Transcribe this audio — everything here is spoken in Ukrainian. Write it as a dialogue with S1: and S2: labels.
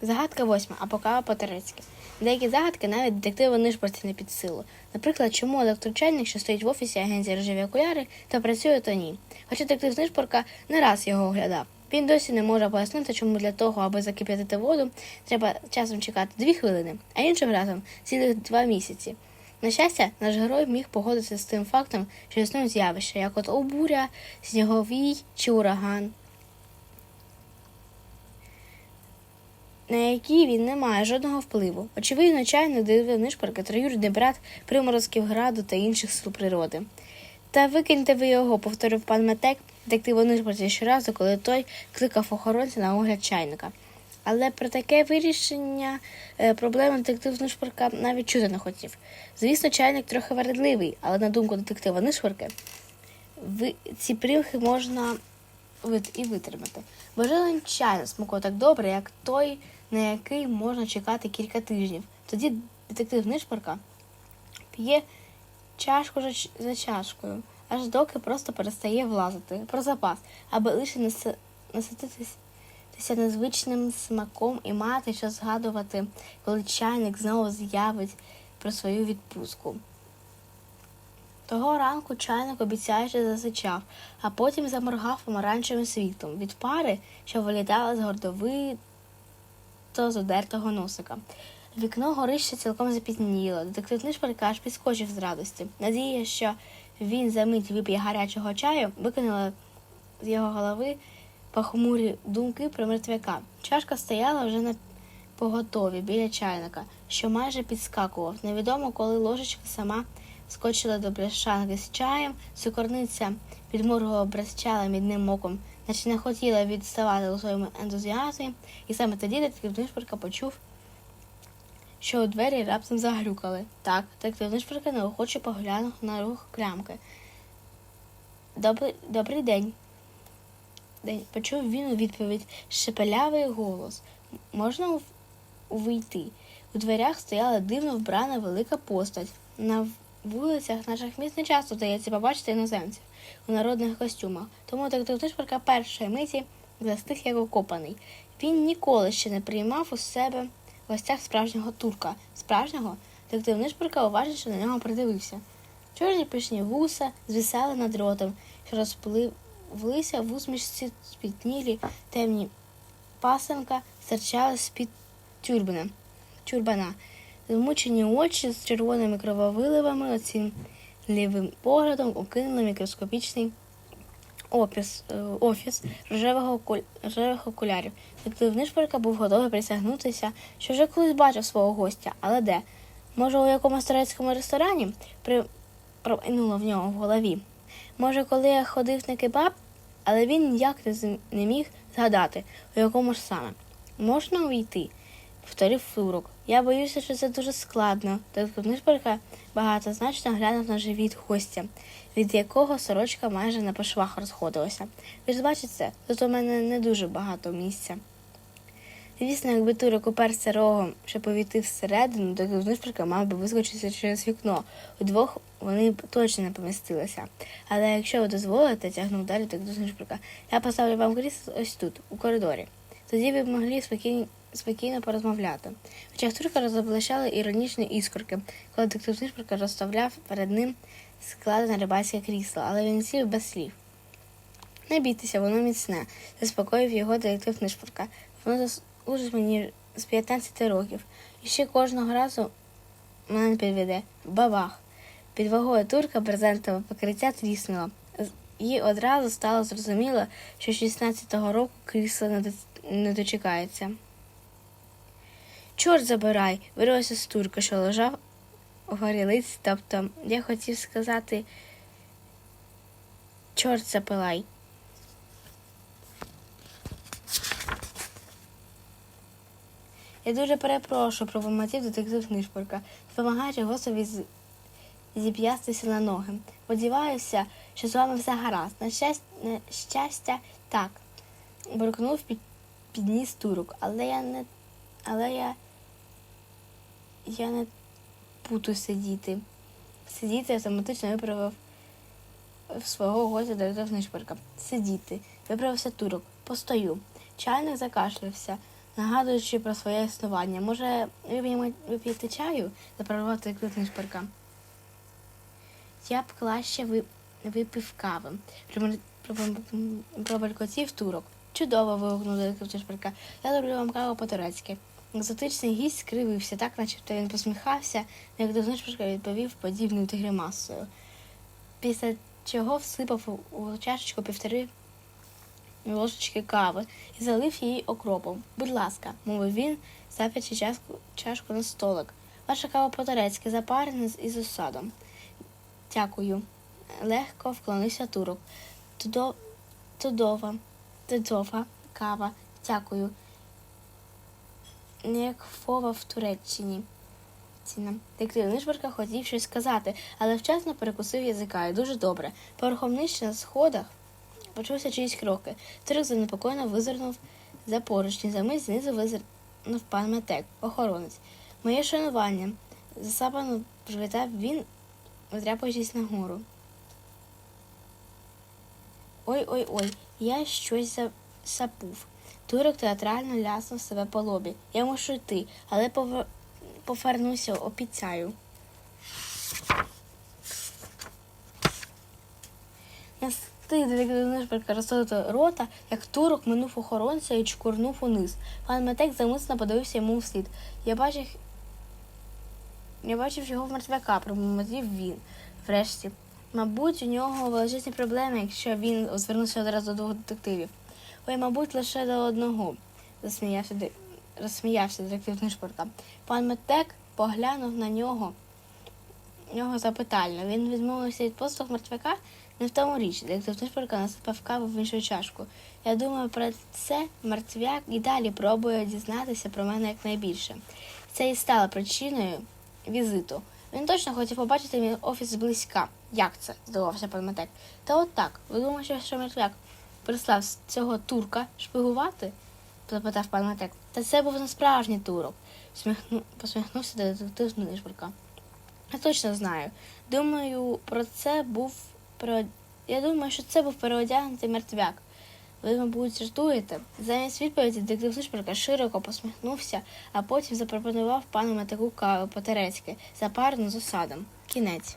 S1: Загадка восьма. Апокава по-турецьки. Деякі загадки навіть детективи нишпорці не під силу. Наприклад, чому електрочайник, що стоїть в офісі агенції рожеві окуляри, то працює, то ні. Хоча детектив Нишпорка не раз його оглядав. Він досі не може пояснити, чому для того, аби закип'ятити воду, треба часом чекати дві хвилини, а іншим разом цілих два місяці. На щастя, наш герой міг погодитися з тим фактом, що існують явища, як от обуря, сніговій чи ураган, на які він не має жодного впливу. Очевидно, чайник дивив нишпорки, троюрідний брат приморозків граду та інших сил природи. Та викиньте ви його, повторив пан Метек, детективу нишпорці щоразу, коли той кликав охоронця на огляд чайника. Але про таке вирішення е, проблеми детектив Нишпорка навіть чути не хотів. Звісно, чайник трохи вередливий, але на думку детектива Нишпорки, ці примхи можна і витримати. Бо жоден чай смакує так добре, як той, на який можна чекати кілька тижнів. Тоді детектив Нишпорка п'є чашку за, чашкою, аж доки просто перестає влазити про запас, аби лише наси- насититись тися незвичним смаком і мати що згадувати, коли чайник знову з'явить про свою відпустку. Того ранку чайник обіцяючи засичав, а потім заморгав помаранчевим світлом від пари, що вилітала з гордовито задертого носика. Вікно горище цілком запізніло. Детектив Нишпорка аж підскочив з радості. Надія, що він за мить вип'є гарячого чаю, викинула з його голови похмурі думки про мертвяка. Чашка стояла вже на поготові біля чайника, що майже підскакував. Невідомо, коли ложечка сама скочила до бляшанки з чаєм, цукорниця підморгувала брещала мідним оком, наче не хотіла відставати у своєму ентузіазмі, і саме тоді детектив Нишпорка почув, що у двері раптом загрюкали. Так, детектив Нишпорка неохоче поглянув на рух клямки. Добрий, добрий день. День. Почув він у відповідь шепелявий голос. Можна увійти? У дверях стояла дивно вбрана велика постать. На вулицях наших міст не часто дається побачити іноземців у народних костюмах, тому детектив Тишпорка першої миті застиг як окопаний. Він ніколи ще не приймав у себе в гостях справжнього турка. Справжнього детектив Нишпорка уважніше на нього придивився. Чорні пишні вуса звисали над ротом, що розпливлися в усмішці спітнілі темні пасенка стирчала з-під тюрбана. тюрбана. Змучені очі з червоними крововиливами оцінливим поглядом окинули мікроскопічний опис, е, офіс рожевого, рожевих окулярів. Детектив Нишпорка був готовий присягнутися, що вже колись бачив свого гостя, але де? Може, у якомусь турецькому ресторані? При... промайнуло в нього в голові. Може, коли я ходив на кебаб, але він ніяк не міг згадати, у якому ж саме. Можна увійти? Повторив Фурок. Я боюся, що це дуже складно. Детектив Нишпорка багатозначно глянув на живіт гостя, від якого сорочка майже на пошвах розходилася. Ви ж бачите, тут у мене не дуже багато місця. Звісно, якби Турок уперся рогом, щоб увійти всередину, детектив Нишпорка мав би вискочити через вікно. Удвох вони б точно не помістилися. Але якщо ви дозволите, тягнув далі детектив Нишпорка, я поставлю вам крісло ось тут, у коридорі. Тоді ви б могли спокійно, спокійно порозмовляти. В очах турка розоблачали іронічні іскорки, коли детектив Нишпорка розставляв перед ним складене рибацьке крісло, але він сів без слів. Не бійтеся, воно міцне, заспокоїв його детектив Нишпорка. Воно заслужить мені з 15 років. І ще кожного разу мене не підведе. Бабах. Під вагою турка брезентове покриття тріснуло. Їй одразу стало зрозуміло, що 16-го року крісло не дочекається. Чорт забирай, вирвався з турка, що лежав у горілиці, тобто я хотів сказати чорт запилай. Я дуже перепрошую про виматів детектив Нишпорка, допомагаючи гостеві з... зіп'ястися на ноги. Сподіваюся, що з вами все гаразд. На щастя, на щастя так. Буркнув під, підніс турок, але я не. Але я. Я не буду сидіти. Сидіти автоматично виправив свого гостя детектив Нишпорка. Сидіти. Виправився турок. Постою. Чайник закашлявся. нагадуючи про своє існування. Може, вип'єте чаю? запропонував деклив Нишпорка. Я б краще ви- випив кави. Пробелькотів турок. Чудово, вигукнув деклив Нишпорка. Я зроблю вам каву по-турецьки. Екзотичний гість скривився, так начебто він посміхався, як до Нишпорка відповів подібною гримасою. Після чого всипав у чашечку півтори ложечки кави і залив її окропом. Будь ласка, мовив він, ставлячи чашку, чашку на столик. Ваша кава по-турецьки запарена із осадом. Дякую. Легко вклонився турок. Тудо, тудова, тудова кава. Дякую. Не як фова в Туреччині. Ціна. Диктив Нишборка хотів щось сказати, але вчасно перекусив язика і дуже добре. Поверхом нижче на сходах почувся чиїсь кроки. Турок занепокоєно визирнув за поручні. За мить знизу визирнув пан Метек, охоронець. Моє шанування. Засапано привітав він, витряпуючись нагору. Ой ой ой, я щось засапув. Турок театрально ляснув себе по лобі. Я мушу йти, але повер... повернуся, обіцяю. Детектив розсудити рота, як турок минув охоронця і чкурнув униз. Пан Метек замисно подивився йому вслід. Я бачив, я бачив його в мертвяка, промовив він. Врешті. Мабуть, у нього величезні проблеми, якщо він звернувся одразу до двох детективів. Ой, мабуть, лише до одного, засміявся, розсміявся детектив Нишпорка. Пан Метек поглянув на нього, нього запитально. Він відмовився від послуг мертвяка не в тому річ. Детектив Нишпорка насипав каву в іншу чашку. Я думаю, про це мертвяк і далі пробує дізнатися про мене якнайбільше. Це і стало причиною візиту. Він точно хотів побачити мій офіс зблизька. Як це? здивувався пан Метек. Та от так. Ви думаєте, що мертвяк прислав з цього турка шпигувати? запитав пан Метек. Та це був не справжній турок, Сміхну... посміхнувся детектив Нишпорка. Я точно знаю. Думаю, про це був пере... Я думаю, що це був переодягнутий мертвяк. Ви, мабуть, жартуєте. Замість відповіді детектив Нишпорка широко посміхнувся, а потім запропонував пану Метеку каву по-терецьки, запарену з осадом. Кінець.